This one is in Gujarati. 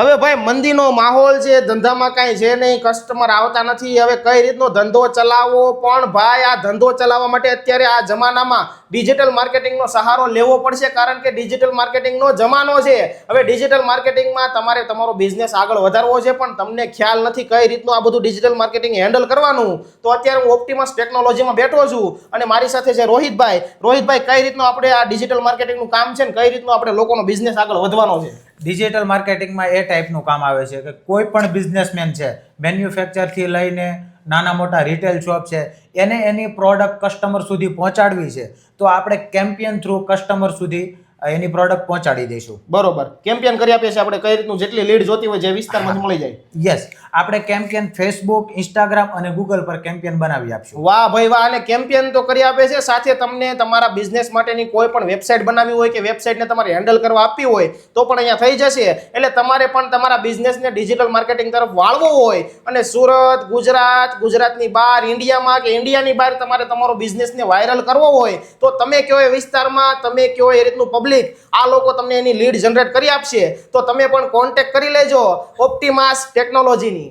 હવે ભાઈ, મંદીનો માહોલ છે, ધંધામાં કાંઈ છે નહીં કસ્ટમર આવતા નથી. હવે કઈ રીતનો ધંધો ચલાવવો? પણ ભાઈ, આ ધંધો ચલાવવા માટે અત્યારે આ જમાનામાં ડિજિટલ માર્કેટિંગનો સહારો લેવો પડશે, કારણ કે ડિજિટલ માર્કેટિંગનો જમાનો છે. હવે ડિજિટલ માર્કેટિંગમાં તમારે તમારો બિઝનેસ આગળ વધારવો છે, પણ તમને ખ્યાલ નથી કઈ રીતનું આ બધું ડિજિટલ માર્કેટિંગ હેન્ડલ કરવાનું. તો અત્યારે હું ઓપ્ટિમસ ટેકનોલોજીમાં બેઠો છું અને મારી સાથે છે રોહિતભાઈ. રોહિતભાઈ, કઈ રીતનું આપણે આ ડિજિટલ માર્કેટિંગનું કામ છે ને કઈ રીતનું આપણે લોકોનો બિઝનેસ આગળ વધવાનો છે? ડિજિટલ માર્કેટિંગમાં એ ટાઈપનું કામ આવે છે કે કોઈ પણ બિઝનેસમેન છે મેન્યુફેક્ચરથી લઈને નાના મોટા રિટેલ શોપ છે, એને એની પ્રોડક્ટ કસ્ટમર સુધી પહોંચાડવી છે, તો આપણે કેમ્પિયન થ્રુ કસ્ટમર સુધી એની પ્રોડક્ટ પહોંચાડી દઈશું. બરોબર. કેમ્પિયન કરી આપીએ છીએ આપણે. કઈ રીતનું જેટલી લીડ જોતી હોય જે વિસ્તારમાં મળી જાય. યસ આપણે કેમ્પેન ફેસબુક ઇન્સ્ટાગ્રામ અને ગૂગલ પર કેમ્પેન બનાવી આપશું. વાહ ભાઈ વાહ. અને કેમ્પિયન તો કરી આપે છે. સાથે તમને તમારા બિઝનેસ માટેની કોઈ પણ વેબસાઇટ બનાવવી હોય કે વેબસાઇટને તમારે હેન્ડલ કરવા આપવી હોય તો પણ અહીંયા થઈ જશે. એટલે તમારે પણ તમારા બિઝનેસને ડિજિટલ માર્કેટિંગ તરફ વાળવો હોય અને સુરત ગુજરાત ગુજરાતની બહાર ઇન્ડિયામાં કે ઇન્ડિયાની બહાર તમારે તમારો બિઝનેસને વાયરલ કરવો હોય તો તમે કયો એ વિસ્તારમાં તમે કયો એ રીતનું પબ્લિક આ લોકો તમને એની લીડ જનરેટ કરી આપશે, તો તમે પણ કોન્ટેક્ટ કરી લેજો ઓપ્ટિમાસ ટેકનોલોજીની